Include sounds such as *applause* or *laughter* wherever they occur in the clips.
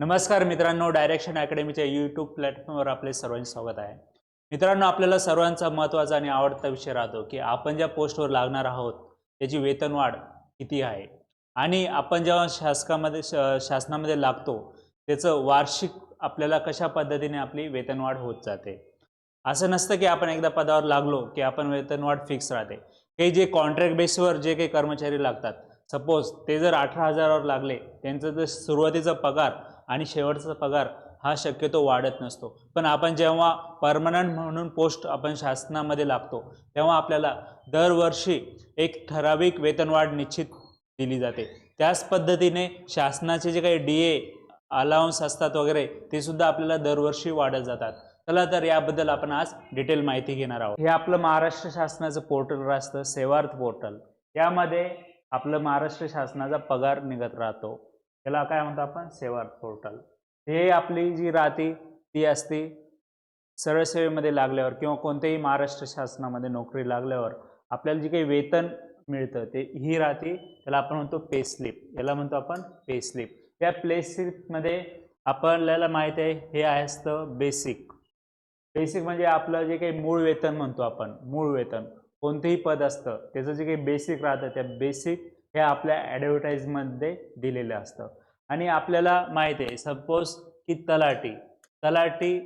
नमस्कार मित्रांनो direction अकॅडमीच्या YouTube प्लॅटफॉर्मवर आपले सर्वांचे स्वागत आहे. मित्रांनो आपल्याला सर्वांचा महत्त्वाचा आणि आवडता विषय राहतो की आपण ज्या पोस्टवर लागणार आहोत त्याची वेतनवाढ किती आहे? आणि आपण जेव्हा शासकामध्ये शासनामध्ये लागतो त्याचं वार्षिक आपल्याला कशा पद्धतीने आपली वेतनवाढ होत जाते? असं नसतं की आपण एकदा पदावर लागलो की आपण वेतनवाढ फिक्स राहते. हे जे कॉन्ट्रॅक्ट बेसवर जे काही कर्मचारी लागतात सपोज ते जर अठरा हजारावर लागले त्यांचं जर सुरुवातीचा पगार आणि शेवटचा पगार हा शक्यतो वाढत नसतो. पण आपण जेव्हा परमनंट म्हणून पोस्ट आपण शासनामध्ये लागतो तेव्हा आपल्याला दरवर्षी एक ठराविक वेतनवाढ निश्चित दिली जाते. त्याच पद्धतीने शासनाचे जे काही डी ए अलाउन्स असतात वगैरे ते सुद्धा आपल्याला दरवर्षी वाढत जातात. चला तर याबद्दल आपण आज डिटेल माहिती घेणार आहोत. हे आपलं महाराष्ट्र शासनाचं पोर्टल असतं सेवार्थ पोर्टल यामध्ये आपलं महाराष्ट्र शासनाचा पगार निघत राहतो. याला काय म्हणतो आपण? सेवा पोर्टल. हे आपली जी राहते ती असते सरळसेवेमध्ये लागल्यावर किंवा कोणत्याही महाराष्ट्र शासनामध्ये नोकरी लागल्यावर आपल्याला जे काही वेतन मिळतं ते ही राहते त्याला आपण म्हणतो पे स्लिप याला म्हणतो आपण पे स्लिप या पे स्लिपमध्ये आपल्याला माहीत आहे हे आहे असतं बेसिक बेसिक म्हणजे आपलं जे काही मूळ वेतन म्हणतो आपण मूळ वेतन. कोणतेही पद असतं त्याचं जे काही बेसिक राहतं त्या बेसिक हे आपल्या ॲडव्हर्टाईजमध्ये दिलेलं असतं. आणि आपल्याला माहिती आहे सपोज की तलाठी. तलाठी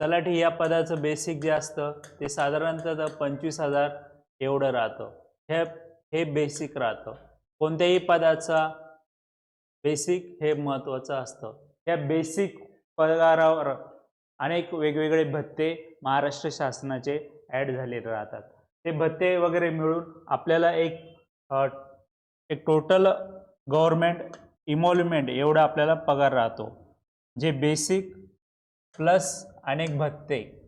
तलाठी या पदाचं बेसिक जे असतं ते साधारणतः पंचवीस हजार एवढं राहतं. हे हे बेसिक राहतं. कोणत्याही पदाचा बेसिक हे महत्त्वाचं असतं. या बेसिक पगारावर अनेक वेगवेगळे भत्ते महाराष्ट्र शासनाचे ॲड झालेले राहतात. ते भत्ते वगैरे मिळून आपल्याला एक अ, एक टोटल गव्हर्मेंट इमॉल्युमेंट एवढा आपल्याला पगार राहतो. जे बेसिक प्लस अनेक भत्ते.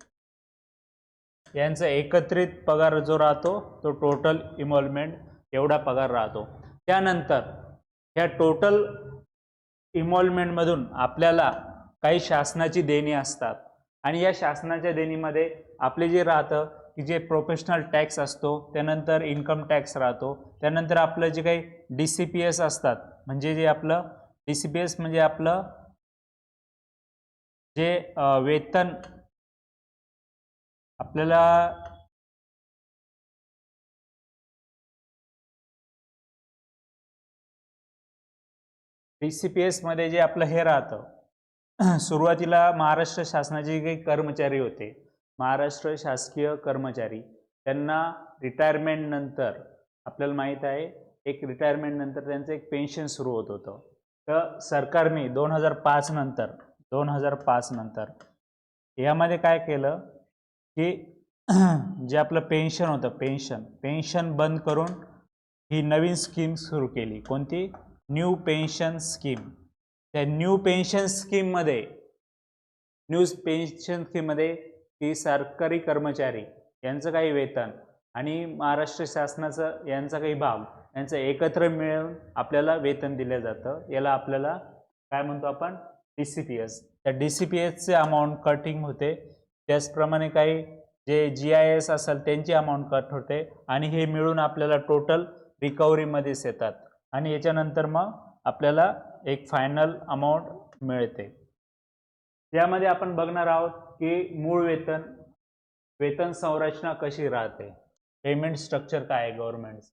यांचा एकत्रित पगार जो राहतो तो टोटल इमॉल्युमेंट एवढा पगार राहतो. त्यानंतर ह्या टोटल इमॉल्युमेंटमधून आपल्याला काही शासनाची देणी असतात. आणि या शासनाच्या देणीमध्ये आपले जे राहतं की जे प्रोफेशनल टॅक्स असतो त्यानंतर इन्कम टॅक्स राहतो त्यानंतर आपलं जे काही डी सी पी एस असतात म्हणजे जे आपलं डी सी पी एस म्हणजे आपलं जे वेतन आपल्याला डी सी पी एसमध्ये जे आपलं हे राहतं *clears throat* सुरुवातीला महाराष्ट्र शासनाचे जे काही कर्मचारी होते महाराष्ट्र शासकीय कर्मचारी. त्यांना रिटायरमेंट नंतर आपल्याला माहीत आहे एक रिटायरमेंट नंतर त्यांचं एक पेन्शन सुरू होत होतं. तर सरकारने दोन हजार पाच नंतर दोन हजार पाच नंतर यामध्ये काय केलं की *clears throat* जे आपलं पेन्शन होतं पेन्शन पेन्शन बंद करून ही नवीन स्कीम सुरू केली. कोणती? न्यू पेन्शन स्कीम त्या न्यू पेन्शन स्कीममध्ये न्यू पेन्शन स्कीममध्ये की सरकारी कर्मचारी यांचं काही वेतन आणि महाराष्ट्र शासनाचं यांचा काही भाग यांचं एकत्र मिळून आपल्याला वेतन दिलं जातं. याला आपल्याला काय म्हणतो आपण? डी सी पी एस त्या डी सी पी एसचे अमाऊंट कटिंग होते. त्याचप्रमाणे काही जे जी आय एस असेल त्यांची अमाऊंट कट होते आणि हे मिळून आपल्याला टोटल रिकव्हरीमध्येच येतात. आणि याच्यानंतर मग आपल्याला एक फायनल अमाऊंट मिळते. यामध्ये आपण बघणार आहोत की मूळ वेतन वेतन संरचना कशी राहते? पेमेंट स्ट्रक्चर काय आहे गव्हर्नमेंटचं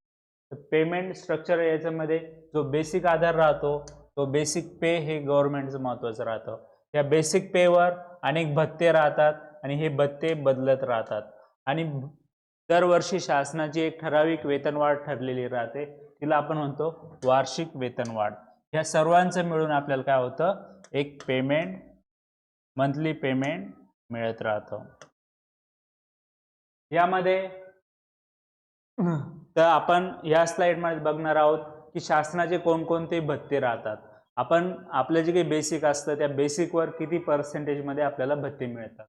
तर पेमेंट स्ट्रक्चर याच्यामध्ये जो बेसिक आधार राहतो तो बेसिक पे हे गव्हर्नमेंटचं महत्त्वाचं राहतं. या बेसिक पेवर अनेक भत्ते राहतात आणि हे भत्ते बदलत राहतात. आणि दरवर्षी शासनाची एक ठराविक वेतनवाढ ठरलेली राहते. तिला आपण म्हणतो वार्षिक वेतनवाढ. ह्या सर्वांचं मिळून आपल्याला काय होतं? एक पेमेंट मंथली पेमेंट मिळत राहतं. यामध्ये तर आपण या स्लाइडमध्ये बघणार आहोत की शासनाचे कोणकोणते भत्ते राहतात. आपण आपलं जे काही बेसिक असतं त्या बेसिकवर किती पर्सेंटेजमध्ये आपल्याला भत्ते मिळतात.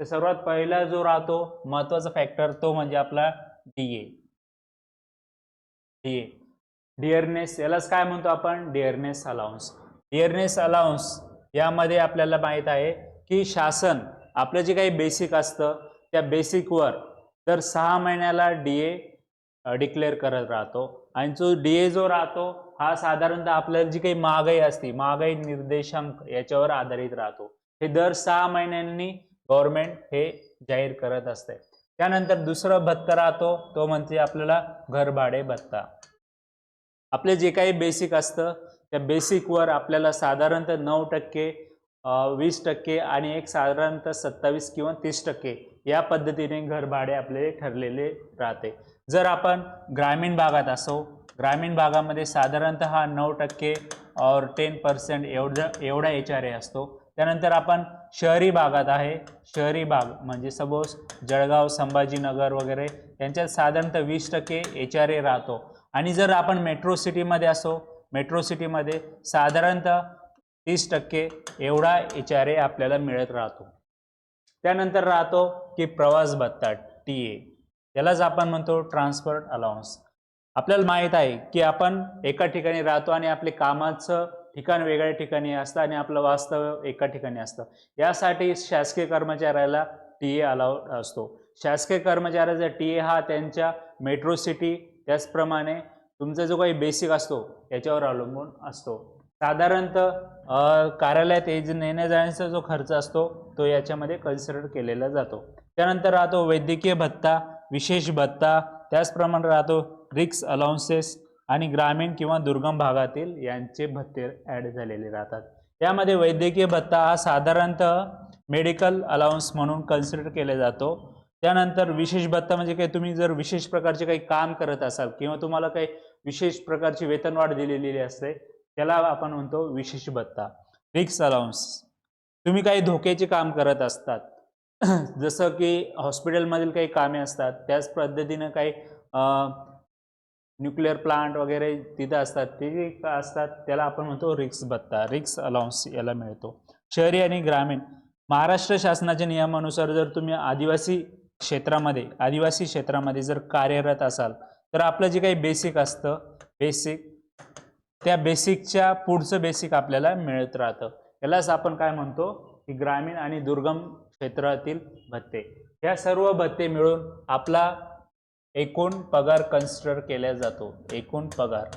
तर सर्वात पहिला जो राहतो महत्त्वाचा फॅक्टर तो म्हणजे आपला डी ए डी ए डिअरनेस यालाच काय म्हणतो आपण? डिअरनेस अलाउन्स डिअरनेस अलाउन्स यामध्ये आपल्याला माहीत आहे की शासन आपलं जे काही बेसिक असतं त्या बेसिकवर दर सहा महिन्याला डी ए डिक्लेअर करत राहतो. आणि जो डी ए जो राहतो हा साधारणतः आपल्याला जी काही महागाई असते महागाई निर्देशांक याच्यावर आधारित राहतो. हे दर सहा महिन्यांनी गव्हर्नमेंट हे जाहीर करत असते. त्यानंतर दुसरं भत्ता राहतो तो म्हणजे आपल्याला घरभाडे भत्ता. आपले जे काही बेसिक असतं त्या बेसिकवर आपल्याला साधारणतः नऊ टक्के वीस टक्के आणि एक साधारणतः सत्तावीस किंवा तीस टक्के या पद्धतीने घरभाडे आपले ठरलेले राहते. जर आपण ग्रामीण भागात असो ग्रामीण भागामध्ये साधारणतः हा नऊ टक्के और टेन पर्सेंट एवढं एवढा एच आर ए असतो. त्यानंतर आपण शहरी भागात आहे. शहरी भाग म्हणजे सपोज जळगाव संभाजीनगर वगैरे यांच्यात साधारणतः वीस टक्के एच आर ए राहतो. आणि जर आपण मेट्रो सिटीमध्ये असो मेट्रो सिटीमध्ये साधारणतः तीस टक्के एवढा एच आर ए आपल्याला मिळत राहतो. त्यानंतर राहतो की प्रवास भत्ता टी ए. यालाच आपण म्हणतो ट्रान्सपोर्ट अलाउन्स आपल्याला माहीत आहे की आपण एका ठिकाणी राहतो आणि आपले कामाचं ठिकाण वेगळ्या ठिकाणी असतं आणि आपलं वास्तव्य एका ठिकाणी असतं. यासाठी शासकीय कर्मचाऱ्याला टी ए अलाउड असतो. शासकीय कर्मचाऱ्याचा टी ए हा त्यांच्या मेट्रो सिटी त्याचप्रमाणे तुमचा जो काही बेसिक असतो याच्यावर अवलंबून असतो. साधारणतः कार्यालयात येज नेण्या जाण्याचा जो खर्च असतो तो याच्यामध्ये कन्सिडर केलेला जातो. त्यानंतर राहतो वैद्यकीय भत्ता विशेष भत्ता त्याचप्रमाणे राहतो रिक्स अलाउन्सेस आणि ग्रामीण किंवा दुर्गम भागातील यांचे भत्ते ॲड झालेले राहतात. त्यामध्ये वैद्यकीय भत्ता हा साधारणतः मेडिकल अलाउन्स म्हणून कन्सिडर केला जातो. त्यानंतर विशेष भत्ता म्हणजे काही तुम्ही जर विशेष प्रकारचे काही काम करत असाल किंवा तुम्हाला काही विशेष प्रकारची वेतनवाढ दिलेली असते त्याला आपण म्हणतो विशेष भत्ता रिक्स अलाउन्स तुम्ही काही धोक्याचे काम करत असतात. *clears throat* जसं की हॉस्पिटलमधील काही कामे असतात त्याच पद्धतीनं काही न्यूक्लिअर प्लांट वगैरे तिथं असतात ते जे असतात त्याला आपण म्हणतो रिक्स भत्ता रिक्स अलाउन्स याला मिळतो. शहरी आणि ग्रामीण. महाराष्ट्र शासनाच्या नियमानुसार जर तुम्ही आदिवासी क्षेत्रामध्ये आदिवासी क्षेत्रामध्ये जर कार्यरत असाल तर आपलं जे काही बेसिक असतं बेसिक त्या बेसिकच्या पुढचं बेसिक आपल्याला मिळत राहतं. यालाच आपण काय म्हणतो? की ग्रामीण आणि दुर्गम क्षेत्रातील भत्ते. ह्या सर्व भत्ते मिळून आपला एकूण पगार कन्सिडर केला जातो. एकूण पगार.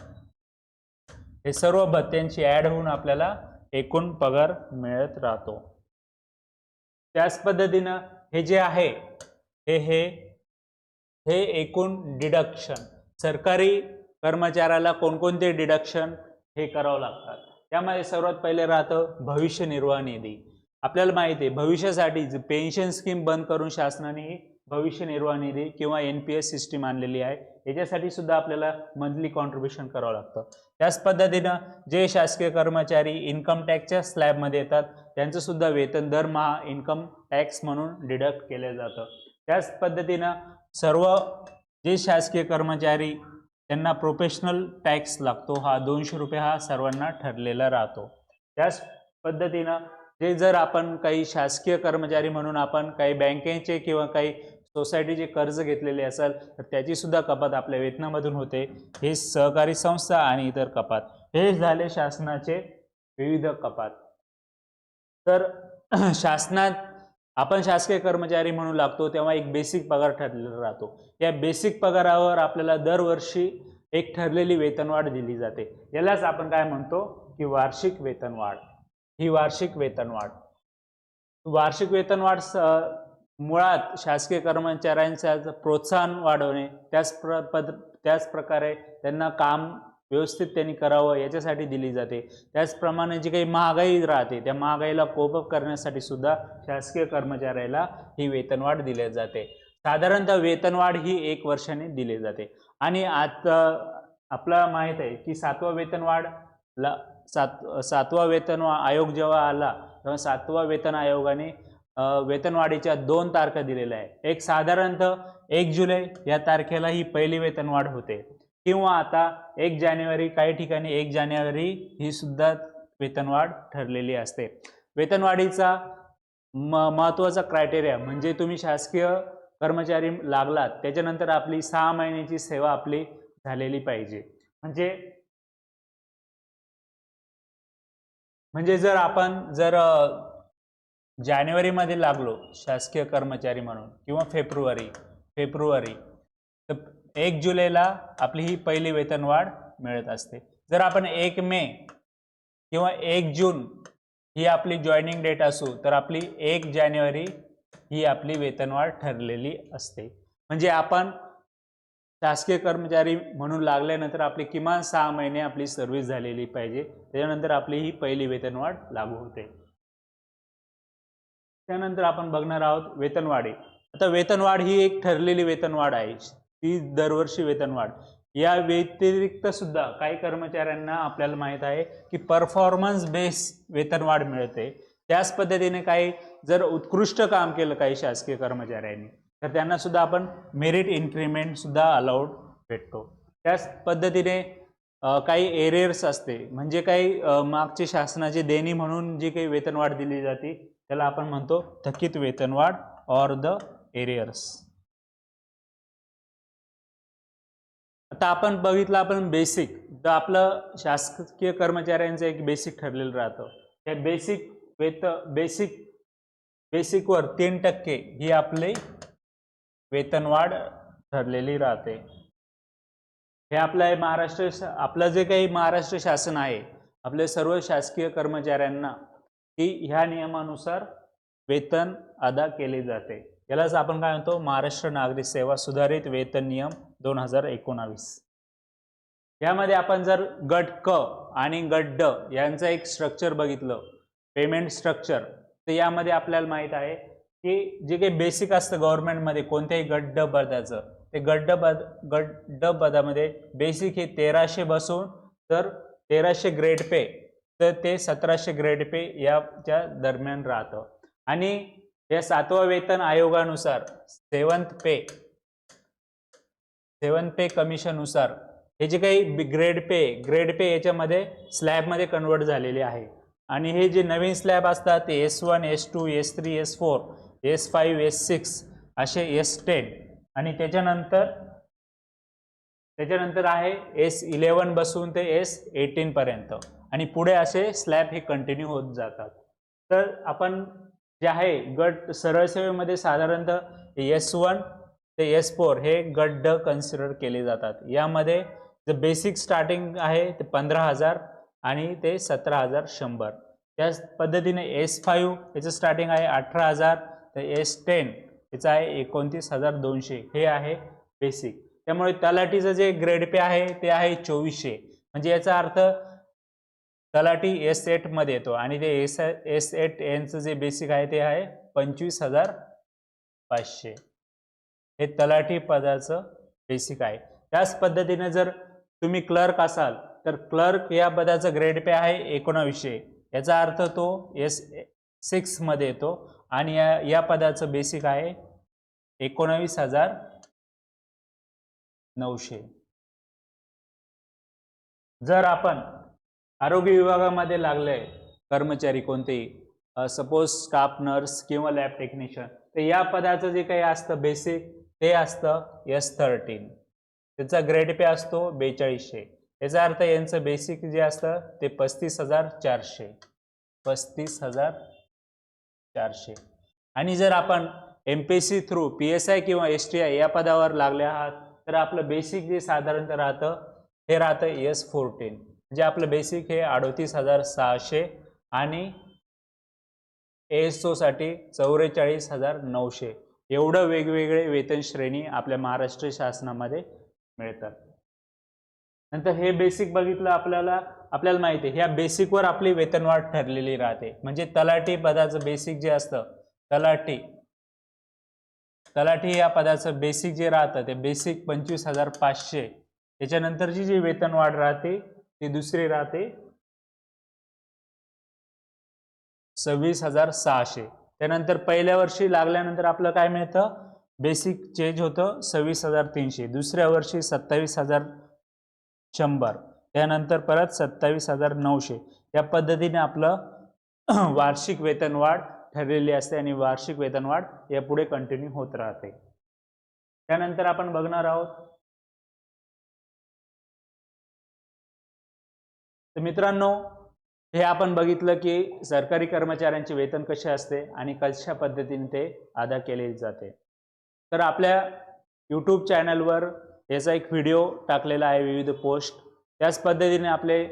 हे सर्व भत्त्यांची ॲड होऊन आपल्याला एकूण पगार मिळत राहतो. त्याच पद्धतीनं हे जे आहे हे हे हे एकूण डिडक्शन सरकारी कर्मचाऱ्याला कोणकोणते डिडक्शन हे करावं लागतात. त्यामध्ये सर्वात पहिले राहतं भविष्य निर्वाह निधी. आपल्याला माहिती आहे भविष्यासाठी पेन्शन स्कीम बंद करून शासनाने भविष्य निर्वाह निधी किंवा एन पी एस सिस्टीम आणलेली आहे याच्यासाठी सुद्धा आपल्याला मंथली कॉन्ट्रीब्युशन करावं लागतं. त्याच पद्धतीनं जे शासकीय कर्मचारी इन्कम टॅक्सच्या स्लॅबमध्ये येतात त्यांचं सुद्धा वेतन दरमहा इन्कम टॅक्स म्हणून डिडक्ट केलं जातं. त्याच पद्धतीनं सर्व जे शासकीय कर्मचारी त्यांना प्रोफेशनल टॅक्स लागतो. हा दोनशे रुपये हा सर्वांना ठरलेला राहतो. त्याच पद्धतीनं जे जर आपण काही शासकीय कर्मचारी म्हणून आपण काही बँकेचे किंवा काही सोसायटीचे कर्ज घेतलेले असेल तर त्याचीसुद्धा कपात आपल्या वेतनामधून होते. हे सहकारी संस्था आणि इतर कपात. हे झाले शासनाचे विविध कपात. तर *clears throat* शासनात आपण शासकीय कर्मचारी म्हणून लागतो तेव्हा एक बेसिक पगार ठरलेला राहतो. या बेसिक पगारावर आपल्याला दरवर्षी एक ठरलेली वेतनवाढ दिली जाते. यालाच आपण काय म्हणतो? की वार्षिक वेतनवाढ. ही वार्षिक वेतनवाढ. वार्षिक वेतनवाढ स मुळात शासकीय कर्मचाऱ्यांचं प्रोत्साहन वाढवणे त्याच प्र पद त्याच प्रकारे त्यांना काम व्यवस्थित त्यांनी करावं याच्यासाठी दिली जाते. त्याचप्रमाणे जी काही महागाई राहते त्या महागाईला कोपअप करण्यासाठी सुद्धा शासकीय कर्मचाऱ्याला ही वेतनवाढ दिली जाते. साधारणतः वेतनवाढ ही एक वर्षाने दिली जाते. आणि आता आपला माहीत आहे की सातवा वेतनवाढ ला सात सातवा वेतन आयोग जेव्हा आला तेव्हा सातवा वेतन आयोगाने वेतनवाढीच्या दोन तारखा दिलेल्या आहे एक साधारणतः एक जुलै या तारखेला ही पहिली वेतनवाढ होते. किंवा आता एक जानेवारी काही ठिकाणी एक जानेवारी ही सुद्धा वेतनवाढ ठरलेली असते. वेतनवाढीचा म महत्त्वाचा क्रायटेरिया म्हणजे तुम्ही शासकीय कर्मचारी लागलात त्याच्यानंतर आपली सहा महिन्याची सेवा आपली झालेली पाहिजे. म्हणजे म्हणजे जर आपण जर जानेवारीमध्ये लागलो शासकीय कर्मचारी म्हणून किंवा फेब्रुवारी फेब्रुवारी तर एक जुलैला आपली ही पहिली वेतनवाढ मिळत असते. जर आपण एक मे किंवा एक जून ही आपली जॉईनिंग डेट असू तर आपली एक जानेवारी ही आपली वेतनवाढ ठरलेली असते. म्हणजे आपण शासकीय कर्मचारी म्हणून लागल्यानंतर आपली किमान सहा महिने आपली सर्व्हिस झालेली पाहिजे. त्याच्यानंतर आपली ही पहिली वेतनवाढ लागू होते. त्यानंतर आपण बघणार आहोत वेतनवाढी. आता वेतनवाढ ही एक ठरलेली वेतनवाढ आहे. ती दरवर्षी वेतनवाढ या व्यतिरिक्त सुद्धा काही कर्मचाऱ्यांना आपल्याला माहीत आहे की परफॉर्मन्स बेस वेतनवाढ मिळते. त्याच पद्धतीने काही जर उत्कृष्ट काम केलं काही शासकीय कर्मचाऱ्यांनी तर त्यांना सुद्धा आपण मेरिट इन्क्रीमेंट सुद्धा अलाउड भेटतो. त्याच पद्धतीने काही एरियर्स असते. म्हणजे काही मागचे शासनाची देणी म्हणून जी काही वेतनवाढ दिली जाते त्याला आपण म्हणतो थकीत वेतनवाढ ऑर द एरियर्स आता आपण बघितलं आपण बेसिक तर आपलं शासकीय कर्मचाऱ्यांचं एक बेसिक ठरलेलं राहतं. त्या बेसिक वेत बेसिक बेसिकवर तीन टक्के ही आपली वेतनवाढ ठरलेली राहते. हे आपलं हे महाराष्ट्र आपलं जे काही महाराष्ट्र शासन आहे आपले सर्व शासकीय कर्मचाऱ्यांना की ह्या नियमानुसार वेतन अदा केले जाते. यालाच आपण काय म्हणतो? महाराष्ट्र नागरी सेवा सुधारित वेतन नियम दोन हजार एकोणावीस. यामध्ये आपण जर गट क आणि गट ड यांचं एक स्ट्रक्चर बघितलं पेमेंट स्ट्रक्चर तर यामध्ये आपल्याला माहीत आहे की जे काही बेसिक असतं गव्हर्नमेंटमध्ये कोणत्याही गट ड पदाचं ते गट ड पद गट ड पदामध्ये बेसिक हे तेराशे बसून तर तेराशे ग्रेड पे तर ते सतराशे ग्रेड पे याच्या दरम्यान राहतं. आणि या सातवा वेतन आयोगानुसार सेवन्थ पे सेवन्थ पे कमिशननुसार हे जे काही ग्रेड पे ग्रेड पे याच्यामध्ये स्लॅबमध्ये कन्वर्ट झालेले आहे. आणि हे जे नवीन स्लॅब असतात ते S one S two S three S four S five S six असे एस टेन आणि त्याच्यानंतर त्याच्यानंतर आहे एस इलेवन बसून ते एस एटीनपर्यंत आणि पुढे असे स्लॅब हे कंटिन्यू होत जातात. तर आपण जे आहे गट सरळ सेवेमध्ये साधारणतः एस वन ते एस फोर हे गट ड कन्सिडर केले जातात. यामध्ये जे बेसिक स्टार्टिंग आहे ते पंधरा हजार आणि ते सतरा हजार शंभर. त्याच पद्धतीने एस फाईव्ह याचं स्टार्टिंग आहे अठरा हजार तर एस टेन याचं आहे एकोणतीस हजार दोनशे. हे आहे बेसिक त्यामुळे तलाठीचं जे ग्रेड पे आहे ते आहे चोवीसशे. म्हणजे याचा अर्थ तलाठी एस एटमध्ये येतो. आणि ते एस एस एट यांचं जे बेसिक आहे ते आहे पंचवीस हजार पाचशे. हे तलाठी पदाचं बेसिक आहे. त्याच पद्धतीने जर तुम्ही क्लर्क असाल तर क्लर्क या पदाचं ग्रेड पे आहे एकोणावीसशे. याचा अर्थ तो एस सिक्समध्ये येतो. आणि या या पदाचं बेसिक आहे एकोणावीस हजार नऊशे. जर आपण आरोग्य विभागामध्ये लागले कर्मचारी कोणतेही सपोज स्टाफ नर्स किंवा लॅब टेक्निशियन तर या पदाचं जे काही असतं बेसिक ते असतं एस थर्टीन त्याचा ग्रेड पे असतो बेचाळीसशे. याचा अर्थ यांचं बेसिक जे असतं ते पस्तीस हजार चारशे. पस्तीस हजार चारशे. आणि जर आपण M P C through P S I किंवा एस टी आय या पदावर लागले आहात तर आपलं बेसिक जे साधारणतः राहतं हे राहतं एस फोर्टीन जे आपलं बेसिक हे अडोतीस हजार सहाशे आणि एस ओसाठी चौवेचाळीस हजार नऊशे. एवढं वेगवेगळे वेतन श्रेणी आपल्या महाराष्ट्र शासनामध्ये मिळतात. नंतर हे बेसिक बघितलं आपल्याला आपल्याला माहिती आहे ह्या बेसिकवर आपली वेतनवाढ ठरलेली राहते. म्हणजे तलाठी पदाचं बेसिक जे असतं तलाठी तलाठी या पदाचं बेसिक जे राहतं ते बेसिक पंचवीस हजार पाचशे. त्याच्यानंतरची जी वेतनवाढ राहते ती दुसरी राहते सव्वीस हजार सहाशे. त्यानंतर पहिल्या वर्षी लागल्यानंतर आपलं काय मिळतं? बेसिक चेंज होतं सव्वीस हजार तीनशे. दुसऱ्या वर्षी सत्तावीस हजार शंभर. त्यानंतर परत सत्तावीस हजार नऊशे. या पद्धतीने आपलं *clears throat* वार्षिक वेतनवाढ ठरलेली असते आणि वार्षिक वेतनवाढ यापुढे कंटिन्यू होत राहते. त्यानंतर आपण बघणार आहोत तर मित्रांनो हे आपण बघितलं की सरकारी कर्मचाऱ्यांचे वेतन कसे असते आणि कशा पद्धतीने ते अदा केले जाते. तर आपल्या यूट्यूब चॅनलवर याचा एक व्हिडिओ टाकलेला आहे विविध पोस्ट त्याच पद्धतीने आपले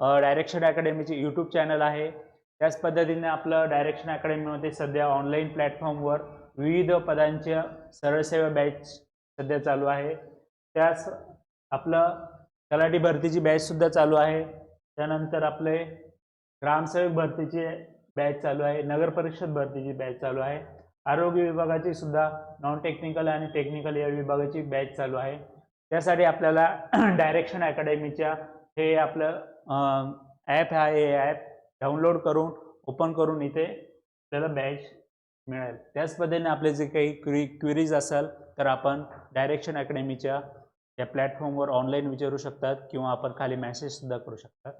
डायरेक्शन अकॅडमीचे यूट्यूब चॅनल आहे. त्याच पद्धतीने आपलं डायरेक्शन अकॅडमीमध्ये सध्या ऑनलाईन प्लॅटफॉर्मवर विविध पदांच्या सरळ सेवा बॅच सध्या चालू आहे. त्यास आपलं तलाठी भरतीची बॅचसुद्धा चालू आहे. त्यानंतर आपले ग्रामसेवक भरतीची बॅच चालू आहे नगर परिषद भरतीची बॅच चालू आहे. आरोग्य विभागाची सुद्धा नॉन टेक्निकल आणि टेक्निकल या विभागाची बॅच चालू आहे. त्यासाठी आपल्याला *clears throat* डायरेक्शन अकॅडमीच्या हे आपलं ॲप आहे. हे ॲप डाउनलोड करून ओपन करून इथे आपल्याला बॅच मिळेल. त्याच पद्धतीने आपले जे काही क्वि क्विरीज असेल तर आपण डायरेक्शन अकॅडमीच्या या प्लॅटफॉर्मवर ऑनलाईन विचारू शकतात किंवा आपण खाली मेसेजसुद्धा करू शकतात.